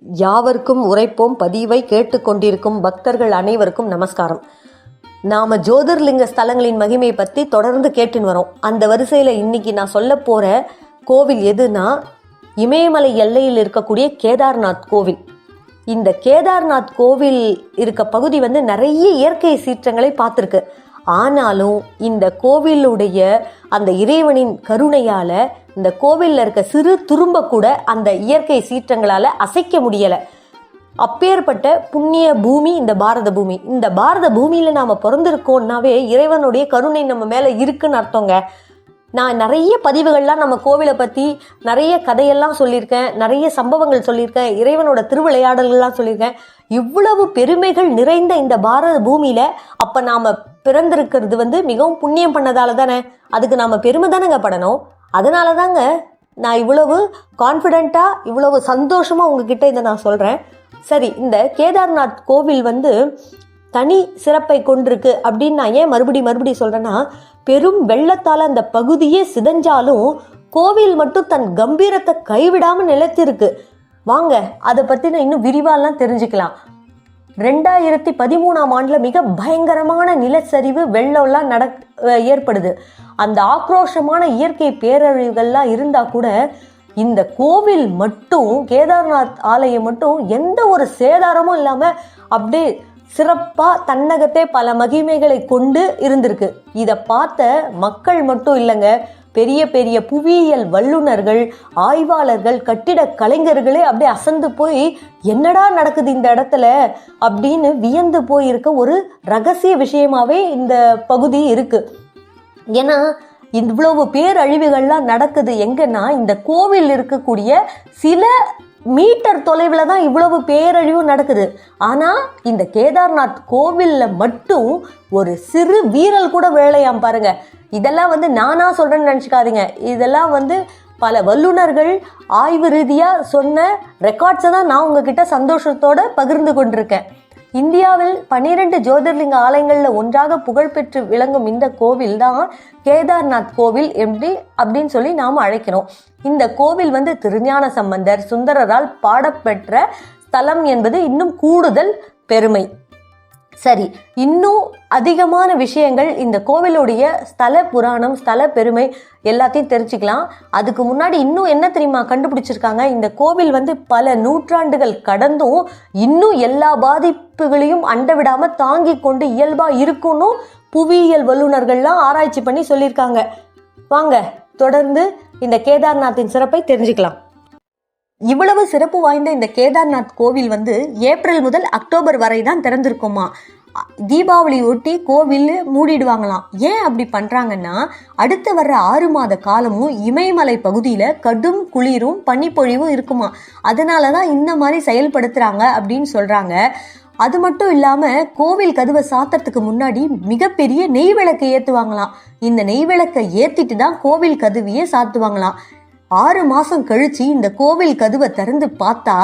யாவர்க்கும் உரைப்போம் பதிவை கேட்டுக்கொண்டிருக்கும் பக்தர்கள் அனைவருக்கும் நமஸ்காரம். நாம ஜோதிர்லிங்க ஸ்தலங்களின் மகிமையை பற்றி தொடர்ந்து கேட்டுன்னு வரோம். அந்த வரிசையில் இன்னைக்கு நான் சொல்ல போகிற கோவில் எதுனா இமயமலை எல்லையில் இருக்கக்கூடிய கேதார்நாத் கோவில். இந்த கேதார்நாத் கோவில் இருக்க பகுதி வந்து நிறைய இயற்கை சீற்றங்களை பார்த்துருக்கு. ஆனாலும் இந்த கோவிலுடைய அந்த இறைவனின் கருணையால் இந்த கோவிலில் இருக்க சிறு துரும்ப கூட அந்த இயற்கை சீற்றங்களால் அசைக்க முடியலை. அப்பேற்பட்ட புண்ணிய பூமி இந்த பாரத பூமி. இந்த பாரத பூமியில் நாம் பிறந்திருக்கோம்னாவே இறைவனுடைய கருணை நம்ம மேலே இருக்குன்னு அர்த்தங்க. நான் நிறைய பதிவுகள்லாம் நம்ம கோவிலை பற்றி நிறைய கதையெல்லாம் சொல்லியிருக்கேன் நிறைய சம்பவங்கள் சொல்லியிருக்கேன் இறைவனோட திருவிளையாடல்கள்லாம் சொல்லியிருக்கேன். இவ்வளவு பெருமைகள் நிறைந்த இந்த பாரத பூமியில் அப்போ நாம் பிறந்திருக்கிறது வந்து மிகவும் புண்ணியம் பண்ணதால தானே? அதுக்கு நாம் பெருமை தானேங்க படணும்? அதனால தாங்க நான் இவ்வளவு கான்ஃபிடெண்ட்டாக இவ்வளவு சந்தோஷமாக உங்ககிட்ட இதை நான் சொல்கிறேன் சரி இந்த கேதார்நாத் கோவில் வந்து தனி சிறப்பை கொண்டிருக்கு அப்படின்னு நான் ஏன் மறுபடி மறுபடி சொல்கிறேன்னா பெரும் வெள்ளத்தால் அந்த பகுதியே சிதஞ்சாலும் கோவில் மட்டும் தன் கம்பீரத்தை கைவிடாமல் நிலைத்திருக்கு. வாங்க அதை பற்றி இன்னும் விரிவாலாம் தெரிஞ்சுக்கலாம். ரெண்டாயிரத்தி பதிமூணாம் ஆண்டில் மிக பயங்கரமான நிலச்சரிவு வெள்ளம்லாம் நடக் ஏற்படுது. அந்த ஆக்ரோஷமான இயற்கை பேரழிவுகள்லாம் இருந்தால் கூட இந்த கோவில் மட்டும் கேதார்நாத் ஆலயம் மட்டும் எந்த ஒரு சேதாரமும் இல்லாமல் அப்படியே சிறப்பாக தன்னகத்தே பல மகிமைகளை கொண்டு இருந்திருக்கு. இதை பார்த்த மக்கள் மட்டும் இல்லைங்க பெரிய பெரிய புவியியல் வல்லுநர்கள் ஆய்வாளர்கள் கட்டிட கலைஞர்களே அப்படியே அசந்து போய் என்னடா நடக்குது இந்த இடத்துல? அப்படின்னு வியந்து போயிருக்க ஒரு ரகசிய விஷயமாவே இந்த பகுதி இருக்கு. ஏன்னா இவ்வளவு பேரழிவுகள்லாம் நடக்குது. எங்கன்னா இந்த கோவில் இருக்கக்கூடிய சில மீட்டர் தொலைவில் தான் இவ்வளவு பேரழிவு நடக்குது. ஆனால் இந்த கேதார்நாத் கோவிலில் மட்டும் ஒரு சிறு வீரல் கூட வேலையாம் பாருங்கள் இதெல்லாம் வந்து நானாக சொல்கிறேன்னு நினச்சிக்காதீங்க. இதெல்லாம் வந்து பல வல்லுநர்கள் ஆய்வு ரீதியாக சொன்ன ரெக்கார்ட்ஸை தான் நான் உங்ககிட்ட சந்தோஷத்தோடு பகிர்ந்து கொண்டிருக்கேன். இந்தியாவில் பன்னிரண்டு ஜோதிர்லிங்க ஆலயங்களில் ஒன்றாக புகழ்பெற்று விளங்கும் இந்த கோவில் தான் கேதார்நாத் கோவில் எப்படி அப்படின்னு சொல்லி நாம் அழைக்கிறோம். இந்த கோவில் வந்து திருஞான சம்பந்தர் சுந்தரரால் பாடப்பெற்ற ஸ்தலம் என்பது இன்னும் கூடுதல் பெருமை. சரி இன்னும் அதிகமான விஷயங்கள் இந்த கோவிலுடைய ஸ்தல புராணம் ஸ்தல பெருமை எல்லாத்தையும் தெரிஞ்சுக்கலாம். அதுக்கு முன்னாடி இன்னும் என்ன தெரியுமா கண்டுபிடிச்சிருக்காங்க? இந்த கோவில் வந்து பல நூற்றாண்டுகள் கடந்தும் இன்னும் எல்லா பாதிப்புகளையும் அண்ட விடாம தாங்கி கொண்டு இயல்பாக இருக்கும்னு புவியியல் வல்லுநர்கள்லாம் ஆராய்ச்சி பண்ணி சொல்லியிருக்காங்க. வாங்க தொடர்ந்து இந்த கேதார்நாத்தின் சிறப்பை தெரிஞ்சுக்கலாம். இவ்வளவு சிறப்பு வாய்ந்த இந்த கேதார்நாத் கோவில் வந்து ஏப்ரல் முதல் அக்டோபர் வரை தான் திறந்திருக்குமா? தீபாவளி ஒட்டி கோவில் மூடிடுவாங்களாம். ஏன் அப்படி பண்ணுறாங்கன்னா அடுத்து வர்ற ஆறு மாத காலமும் இமயமலை பகுதியில் கடும் குளிரும் பனிப்பொழிவும் இருக்குமா? அதனால தான் இந்த மாதிரி செயல்படுத்துகிறாங்க அப்படின்னு சொல்கிறாங்க அது மட்டும் இல்லாமல் கோவில் கதவை சாத்துறதுக்கு முன்னாடி மிகப்பெரிய நெய் விளக்கை ஏற்றுவாங்களாம் இந்த நெய் விளக்கை ஏற்றிட்டு தான் கோவில் கதவியே சாத்துவாங்களாம். ஆறு மாசம் கழிச்சு இந்த கோவில் கதவை திறந்து பார்த்தா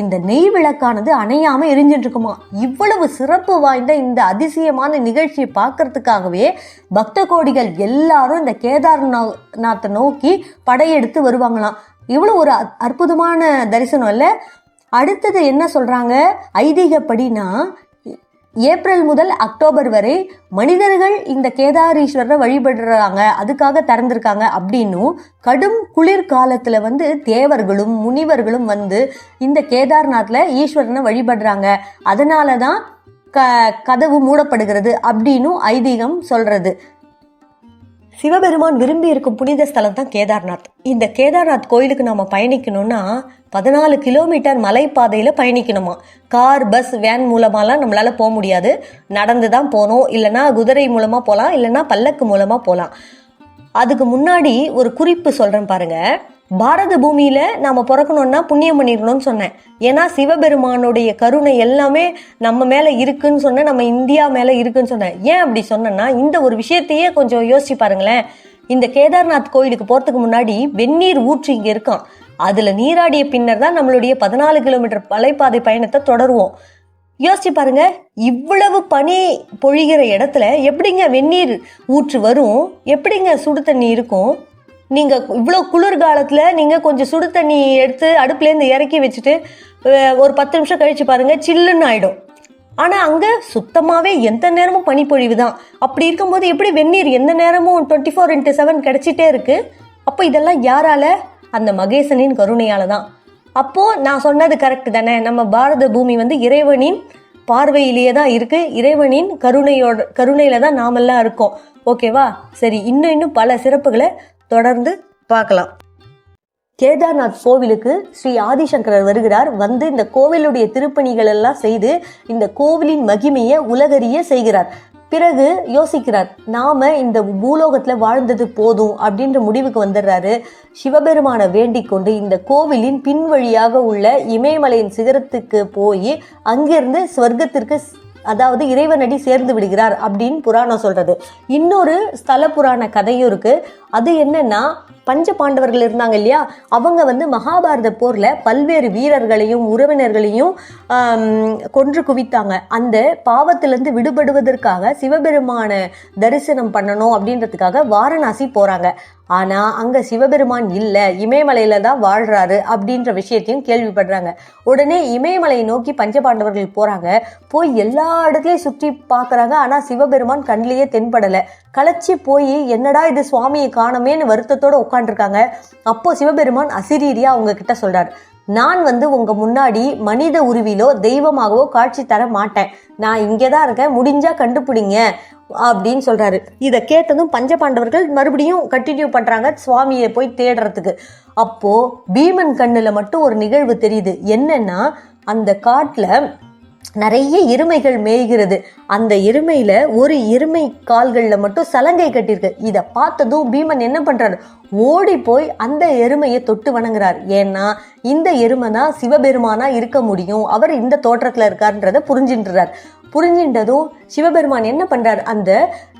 இந்த நெய் விளக்கானது அணையாம எரிஞ்சிட்ருக்குமா இவ்வளவு சிறப்பு வாய்ந்த இந்த அதிசயமான நிகழ்ச்சியை பார்க்கறதுக்காகவே பக்த கோடிகள் எல்லாரும் இந்த கேதார்நாத்தை நோக்கி படையெடுத்து வருவாங்களாம். இவ்வளோ ஒரு அற்புதமான தரிசனம் இல்லை? அடுத்தது என்ன சொல்றாங்க? ஐதீகப்படினா ஏப்ரல் முதல் அக்டோபர் வரை மனிதர்கள் இந்த கேதாரீஸ்வரரை வழிபடுறாங்க. அதுக்காக திறந்திருக்காங்க அப்படின்னும் கடும் குளிர் காலத்துல வந்து தேவர்களும் முனிவர்களும் வந்து இந்த கேதார்நாத்ல ஈஸ்வரனை வழிபடுறாங்க. அதனால தான் க கதவு மூடப்படுகிறது அப்படின்னும் ஐதீகம் சொல்றது. சிவபெருமான் விரும்பி இருக்கும் புனித ஸ்தலம் தான் கேதார்நாத். இந்த கேதார்நாத் கோயிலுக்கு நாம பயணிக்கணும்னா பதினாலு கிலோமீட்டர் மலைப்பாதையில் பயணிக்கணுமா? கார் பஸ் வேன் மூலமாலாம் நம்மளால போக முடியாது. நடந்து தான் போகணும். இல்லைன்னா குதிரை மூலமாக போகலாம் இல்லைன்னா பல்லக்கு மூலமாக போகலாம் அதுக்கு முன்னாடி ஒரு குறிப்பு சொல்கிறேன் பாருங்க. பாரத பூமியில் நாம் பிறக்கணும்னா புண்ணியம் பண்ணிருக்கணும்னு சொன்னேன். ஏன்னா சிவபெருமானுடைய கருணை எல்லாமே நம்ம மேலே இருக்குன்னு சொன்னேன். நம்ம இந்தியா மேலே இருக்குன்னு சொன்னேன். ஏன் அப்படி சொன்னேன்னா இந்த ஒரு விஷயத்தையே கொஞ்சம் யோசிச்சு பாருங்களேன். இந்த கேதார்நாத் கோயிலுக்கு போகிறதுக்கு முன்னாடி வெந்நீர் ஊற்று இங்கே இருக்கான் அதில் நீராடிய பின்னர் தான் நம்மளுடைய பதினாலு கிலோமீட்டர் மலைப்பாதை பயணத்தை தொடருவோம். யோசிச்சு பாருங்க இவ்வளவு பனி பொழிகிற இடத்துல எப்படிங்க வெந்நீர் ஊற்று வரும்? எப்படிங்க சுடு தண்ணி இருக்கும்? நீங்கள் இவ்வளோ குளிர்காலத்தில் நீங்கள் கொஞ்சம் சுடு தண்ணி எடுத்து அடுப்புலேருந்து இறக்கி வச்சுட்டு ஒரு பத்து நிமிஷம் கழிச்சு பாருங்க சில்லுன்னு ஆயிடும். ஆனால் அங்கே சுத்தமாகவே எந்த நேரமும் பனிப்பொழிவு தான். அப்படி இருக்கும்போது எப்படி வெந்நீர் எந்த நேரமும் டுவெண்ட்டி ஃபோர் இன்ட்டு செவன் கிடச்சிட்டே இருக்குது அப்போ இதெல்லாம் யாரால? அந்த மகேசனின் கருணையால் தான். அப்போது நான் சொன்னது கரெக்ட் தானே? நம்ம பாரத பூமி வந்து இறைவனின் பார்வையிலேயே தான் இருக்குது இறைவனின் கருணையோட கருணையில் தான் நாமெல்லாம் இருக்கோம். ஓகேவா? சரி இன்னும் இன்னும் பல சிறப்புகளை தொடர்ந்து பார்க்கலாம். கேதார்நாத் கோவிலுக்கு ஸ்ரீ ஆதிசங்கரர் வருகிறார். வந்து இந்த கோவிலுடைய திருப்பணிகள் எல்லாம் செய்து இந்த கோவிலின் மகிமையை உலகறிய செய்கிறார். பிறகு யோசிக்கிறார் நாம இந்த பூலோகத்துல வாழ்ந்தது போதும் அப்படின்ற முடிவுக்கு வந்துடுறாரு. சிவபெருமானை வேண்டிக் கொண்டு இந்த கோவிலின் பின்வழியாக உள்ள இமயமலையின் சிகரத்துக்கு போய் அங்கிருந்து ஸ்வர்க்கத்திற்கு அதாவது இறைவனடி சேர்ந்து விடுகிறார் அப்படின்னு புராணம் சொல்றது. இன்னொரு ஸ்தல புராண கதையும் இருக்கு. அது என்னன்னா பஞ்ச பாண்டவர்கள் இருந்தாங்க இல்லையா? அவங்க வந்து மகாபாரத போரில் பல்வேறு வீரர்களையும் உறவினர்களையும் கொன்று குவித்தாங்க. அந்த பாவத்திலேருந்து விடுபடுவதற்காக சிவபெருமான தரிசனம் பண்ணணும் அப்படின்றதுக்காக வாரணாசி போகிறாங்க ஆனால் அங்கே சிவபெருமான் இல்லை இமயமலையில் தான் வாழ்கிறாரு அப்படின்ற விஷயத்தையும் கேள்விப்படுறாங்க. உடனே இமயமலையை நோக்கி பஞ்சபாண்டவர்கள் போகிறாங்க போய் எல்லா இடத்துலையும் சுற்றி பார்க்குறாங்க ஆனால் சிவபெருமான் கண்ணிலேயே தென்படலை. களைச்சி போய் என்னடா இது சுவாமியை காணமேன்னு வருத்தத்தோட உட்காந்துருக்காங்க அப்போ சிவபெருமான் அசிரீரியா அவங்க கிட்ட சொல்றாரு நான் வந்து உங்க முன்னாடி மனித உருவிலோ தெய்வமாகவோ காட்சி தர மாட்டேன். நான் இங்கே தான் இருக்கேன் முடிஞ்சா கண்டுபிடிங்க அப்படின்னு சொல்றாரு. இதை கேட்டதும் பஞ்சபாண்டவர்கள் மறுபடியும் கண்டினியூ பண்றாங்க சுவாமியை போய் தேடுறதுக்கு. அப்போ பீமன் கண்ணுல மட்டும் ஒரு நிகழ்வு தெரியுது. என்னன்னா அந்த காட்டில் நிறைய எருமைகள் மேய்கிறது. அந்த எருமையில ஒரு எருமை கால்களில் மட்டும் சலங்கை கட்டியிருக்கு. இதை பார்த்ததும் பீமன் என்ன பண்றாரு? ஓடி போய் அந்த எருமையை தொட்டு வணங்குறார். ஏன்னா இந்த எருமை தான் சிவபெருமானா இருக்க முடியும். அவர் இந்த தோற்றத்தில் இருக்காருன்றதை புரிஞ்சின்றார். புரிஞ்சின்றதும் சிவபெருமான் என்ன பண்றார்? அந்த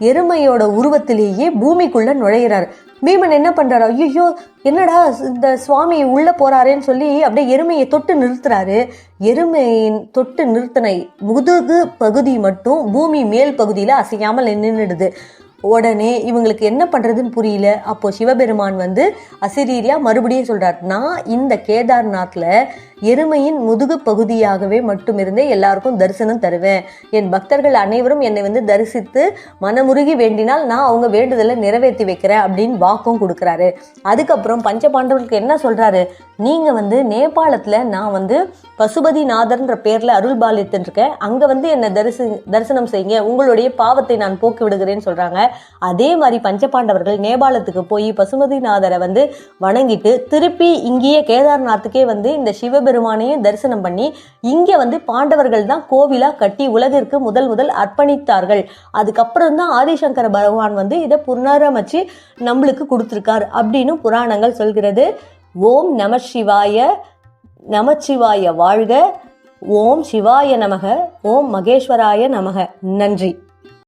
எருமையோட உருவத்திலேயே பூமிக்குள்ள நுழையிறார். பீமன் என்ன பண்றாரு? ஐயோ என்னடா இந்த சுவாமி உள்ள போறாருன்னு சொல்லி அப்படியே எருமையை தொட்டு நிறுத்துறாரு. எருமையின் தொட்டு நிறுத்தின முதுகு பகுதி மட்டும் பூமி மேல் பகுதியில அசையாமல் நின்றுடுது உடனே இவங்களுக்கு என்ன பண்றதுன்னு புரியல. அப்போ சிவபெருமான் வந்து அசிரீரியா மறுபடியும் சொல்றார் நான் இந்த கேதார்நாத்ல எருமையின் முதுகு பகுதியாகவே மட்டும் இருந்தே எல்லாருக்கும் தரிசனம் தருவேன். என் பக்தர்கள் அனைவரும் என்னை வந்து தரிசித்து மனமுருகி வேண்டினால் நான் அவங்க வேண்டுதலை நிறைவேற்றி வைக்கிறேன் அப்படின்னு வாக்கும் கொடுக்குறாரு. அதுக்கப்புறம் பஞ்சபாண்டவர்களுக்கு என்ன சொல்கிறாரு நீங்கள் வந்து நேபாளத்தில் நான் வந்து பசுபதிநாதர்ன்ற பேரில் அருள் பாலித்துட்டு இருக்கேன் அங்கே வந்து என்னை தரிசி தரிசனம் செய்யுங்க. உங்களுடைய பாவத்தை நான் போக்கி விடுகிறேன்னு சொல்கிறாங்க அதே மாதிரி பஞ்சபாண்டவர்கள் நேபாளத்துக்கு போய் பசுபதிநாதரை வந்து வணங்கிட்டு திருப்பி இங்கேயே கேதார்நாத்துக்கே வந்து இந்த சிவபெருமானையும் தரிசனம் பண்ணி இங்க வந்து பாண்டவர்கள் தான் கோவிலா கட்டி உலகிற்கு முதல் முதல் அர்ப்பணித்தார்கள். அதுக்கப்புறம் தான் ஆதிசங்கர பகவான் வந்து இதை புனரமைச்சு நம்மளுக்கு கொடுத்துருக்கார் அப்படின்னு புராணங்கள் சொல்கிறது. ஓம் நம சிவாய நமச்சிவாய வாழ்க. ஓம் சிவாய நமக ஓம் மகேஸ்வராய நமக. நன்றி.